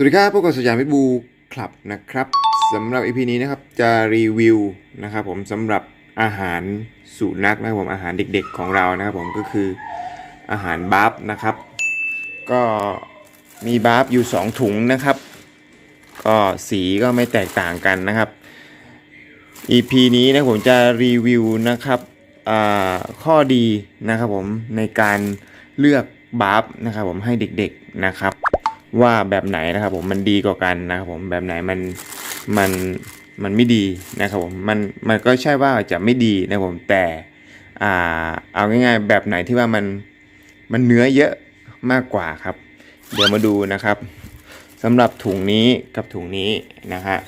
สวัสดีครับพวกกับสยามพิบูคลับนะครับสำหรับ EP นี้นะครับจะรีวิวนะครับผมสำหรับอาหารสุนัขนะครับผมอาหารเด็กๆของเรานะครับผมก็คืออาหารบาฟนะครับ ก็มีบาฟอยู่ 2 ถุงนะครับ ก็สีก็ไม่แตกต่างกันนะครับ EP นี้นะผมจะรีวิวนะครับข้อดีนะครับผมในการเลือกบาฟนะครับผมให้เด็กๆนะครับ ว่าแบบไหนนะครับผมมันดีกว่ากันนะครับผมแบบไหนมันมันมันไม่ดีนะครับผมมันมันก็ใช่ว่าจะไม่ดีนะครับผมแต่อ่าเอาง่ายๆ แบบไหนที่ว่ามันมันเนื้อเยอะมากกว่าครับ เดี๋ยวมาดูนะครับสำหรับถุงนี้กับถุงนี้นะฮะ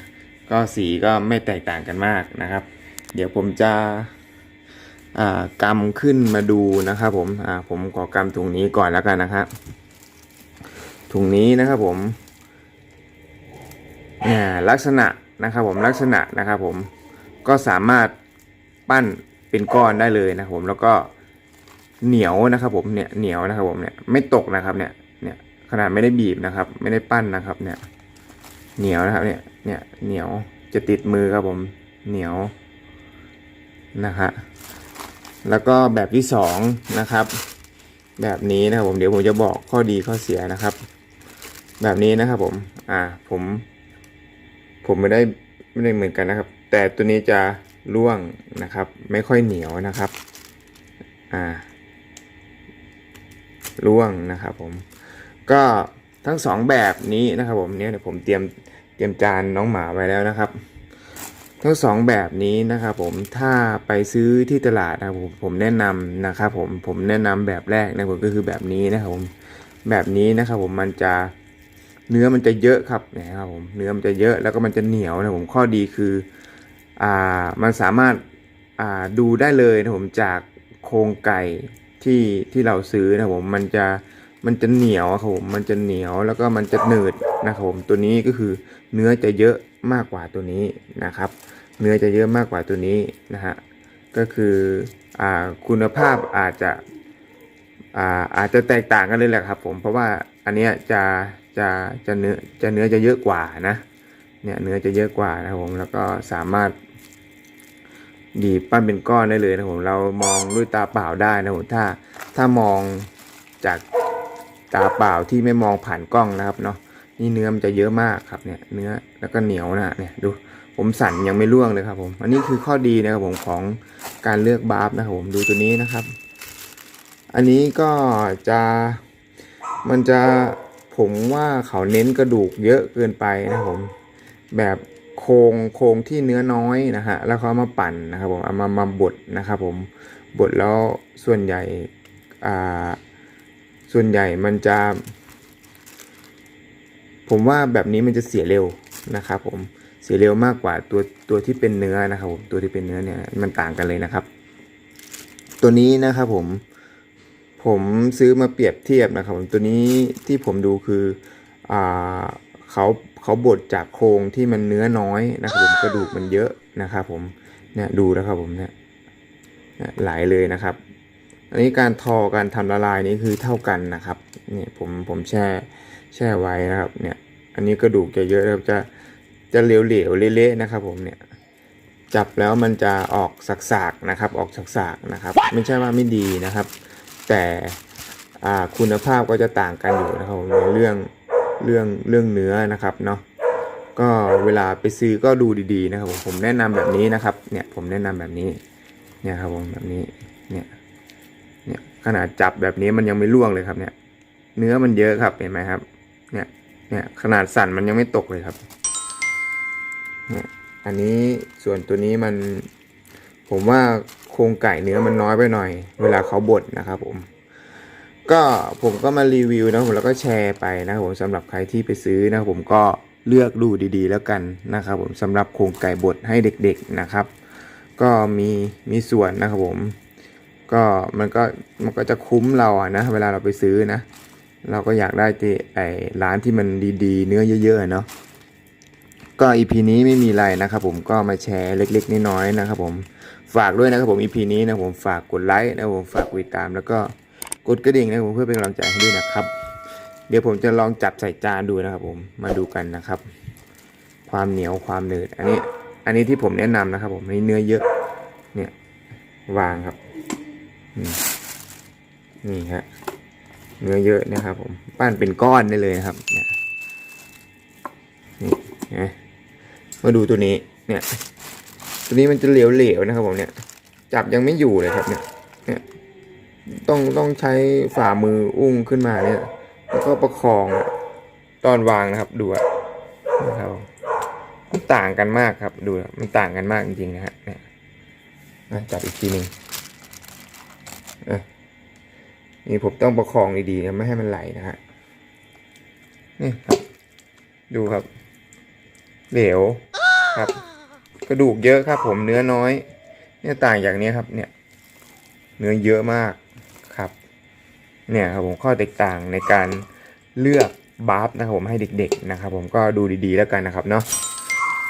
ก็สีก็ไม่แตกต่างกันมากนะครับ เดี๋ยวผมจะอ่ากำขึ้นมาดูนะครับผมอ่าผมขอกำถุงนี้ก่อนแล้วกันนะครับ ถุงนี้นะครับผมเนี่ยลักษณะนะครับผมลักษณะนะครับผมก็สามารถปั้นเป็นก้อนได้เลยนะครับผมแล้วก็เหนียวนะครับผมเนี่ยเหนียวนะครับผมเนี่ยไม่ตกนะครับเนี่ยเนี่ยขนาดไม่ได้บีบนะครับ ไม่ได้ปั้นนะครับเนี่ยเหนียวนะครับเนี่ยเนี่ยเหนียวจะติดมือครับผมเหนียวนะฮะแล้วก็แบบที่สองนะครับ แบบนี้นะครับผมเดี๋ยวผมจะบอกข้อดีข้อเสียนะครับ แบบนี้นะครับผม อ่า ผม ผมไม่ได้ไม่ได้เหมือนกันนะครับ แต่ตัวนี้จะร่วงนะครับ ไม่ค่อยเหนียวนะครับ อ่า ร่วงนะครับผม ก็ทั้งสองแบบนี้นะครับผมเนี่ยผมเตรียมเตรียมจานน้องหมาไว้แล้วนะครับ ทั้งสองแบบนี้นะครับผมถ้าไปซื้อที่ตลาดนะผมผมแนะนำนะครับผมผมแนะนำแบบแรกนะผมก็คือแบบนี้นะครับผมแบบนี้นะครับผมมันจะ เนื้อมันจะเยอะครับนะครับผมเนื้อมันจะเยอะแล้วก็มันจะเหนียวนะผมข้อดีคืออ่ามันสามารถอ่าดูได้เลยนะผมจากโครงไก่ที่ที่เราซื้อนะผมมันจะมันจะเหนียวครับผมมันจะเหนียวแล้วก็มันจะหนืดนะครับผมตัวนี้ก็คือเนื้อจะเยอะมากกว่าตัวนี้นะครับ เนื้อจะเยอะมากกว่าตัวนี้นะฮะก็คืออ่าคุณภาพอาจจะอ่าอาจจะแตกต่างกันเลยแหละครับผมเพราะว่าอันเนี้ยจะ จะจะเนื้อจะเนื้อจะเยอะกว่านะเนี่ยเนื้อจะเยอะกว่านะครับผมแล้วก็สามารถดีบปั้นเป็นก้อนได้เลยนะผมเรามองด้วยตาเปล่าได้นะผมถ้าถ้ามองจากตาเปล่าที่ไม่มองผ่านกล้องนะครับเนาะนี่เนื้อมันจะเยอะมากครับเนี่ยเนื้อแล้วก็เหนียวนะเนี่ยดูผมสั่นยังไม่ร่วงเลยครับผมอันนี้คือข้อดีนะครับผมของการเลือกบาร์ฟนะครับผมดูตัวนี้นะครับ อันนี้ก็จะมันจะ ผมว่าเขาเน้นกระดูกเยอะเกินไปนะครับผมแบบโครงโครงที่เนื้อน้อยนะฮะแล้วเขาเอามาปั่นนะครับผมเอามามาบดนะครับผมบดแล้วส่วนใหญ่อ่าส่วนใหญ่มันจะ ผมว่าแบบนี้มันจะเสียเร็วนะครับผมเสียเร็วมากกว่าตัวตัวที่เป็นเนื้อนะครับผมตัวที่เป็นเนื้อเนี่ยมันต่างกันเลยนะครับ ตัวนี้นะครับผม ผมซื้อมาเปรียบเทียบนะครับผมตัวนี้ที่ผมดูคืออ่าเขาเขาบดจากโครงที่มันเนื้อน้อยนะครับผมกระดูกมันเยอะนะครับผมเนี่ยดูนะครับผมเนี่ยเนี่ยไหลเลยนะครับ อันนี้การทอการทำละลายนี่คือเท่ากันนะครับเนี่ยผมผมแช่แช่ไว้นะครับเนี่ยอันนี้กระดูกจะเยอะนะครับจะจะเหลวๆเละๆนะครับผมเนี่ยจับแล้วมันจะออกสักๆนะครับ ออกสักๆนะครับ ไม่ใช่ว่าไม่ดีนะครับ แต่คุณภาพก็จะต่างกันอยู่นะครับในเรื่องเรื่องเรื่องเนื้อนะครับเนาะก็เวลาไปซื้อก็ดูดีๆนะครับผมผมแนะนำแบบนี้นะครับเนี่ยผมแนะนำแบบนี้เนี่ยครับผมแบบนี้เนี่ยเนี่ยขนาดจับแบบนี้มันยังไม่ร่วงเลยครับเนี่ยเนื้อมันเยอะครับเห็นไหมครับเนี่ยเนี่ยขนาดสั่นมันยังไม่ตกเลยครับเนี่ยอันนี้ส่วนตัวนี้มันผมว่า ครงไก่เนื้อมันน้อยไปหน่อย เวลาเขาบดนะครับผม ก็ผมก็มารีวิวนะผมแล้วก็แชร์ไปนะครับผมสำหรับใครที่ไปซื้อนะครับผมก็เลือกดูดีๆ แล้วกันนะครับผมสำหรับโครงไก่บดให้เด็กๆนะครับ ก็มีมีส่วนนะครับผมก็มันก็มันก็จะคุ้มเราอะนะเวลาเราไปซื้อนะ เราก็อยากได้ที่ไอ้ร้านที่มันดีๆ เนื้อเยอะๆเนาะก็ EP นี้ไม่มีอะไรนะครับผมก็มาแชร์เล็กๆน้อยๆนะครับผม ฝากด้วยนะครับผม EP นี้นะผมฝากกดไลค์นะผมฝากกดติดตาม แล้วก็กดกระดิ่งนะผมเพื่อเป็นกำลังใจให้ด้วยนะครับ เดี๋ยวผมจะลองจับใส่จานดูนะครับผมมาดูกันนะครับ ความเหนียวความหนืดอันนี้อันนี้ที่ผมแนะนำนะครับ ผมนี่เนื้อเยอะเนี่ยวางครับนี่ฮะเนื้อเยอะนะครับ ผมปั้นเป็นก้อนได้เลยนะครับเนี่ยนี่นะมาดูตัวนี้เนี่ย ตัวนี้มันจะเหลวๆนะครับผมเนี่ยจับยังไม่อยู่เลยครับเนี่ยเนี่ยต้องต้องใช้ฝ่ามืออุ้งขึ้นมาเนี่ยแล้วก็ประคองตอนวางนะครับดูนะครับมันต่างกันมากครับดูมันต่างกันมากจริงๆนะฮะเนี่ยจับอีกทีหนึ่งนี่ผมต้องประคองดีๆนะไม่ให้มันไหลนะฮะนี่ครับ ดูครับ เหลวครับ กระดูกเยอะครับ ผมเนื้อน้อย เนี่ยต่างจากเนี้ครับ เนี่ย เนื้อเยอะมากครับ เนี่ยครับผมข้อแตกต่างในการเลือกบาฟนะครับผมให้เด็กๆนะครับ ผมก็ดูดีๆแล้วกันนะครับเนาะ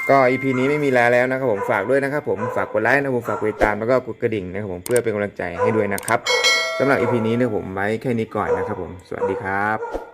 ก็ EP นี้ไม่มีแล้วแล้วนะครับผมฝากด้วยนะครับผมฝากกดไลค์นะครับผมฝากกดติดตามแล้วก็กดกระดิ่งนะครับผมเพื่อเป็นกำลังใจให้ด้วยนะครับสำหรับ EP นี้นะครับผมไว้แค่นี้ก่อนนะครับผมสวัสดีครับ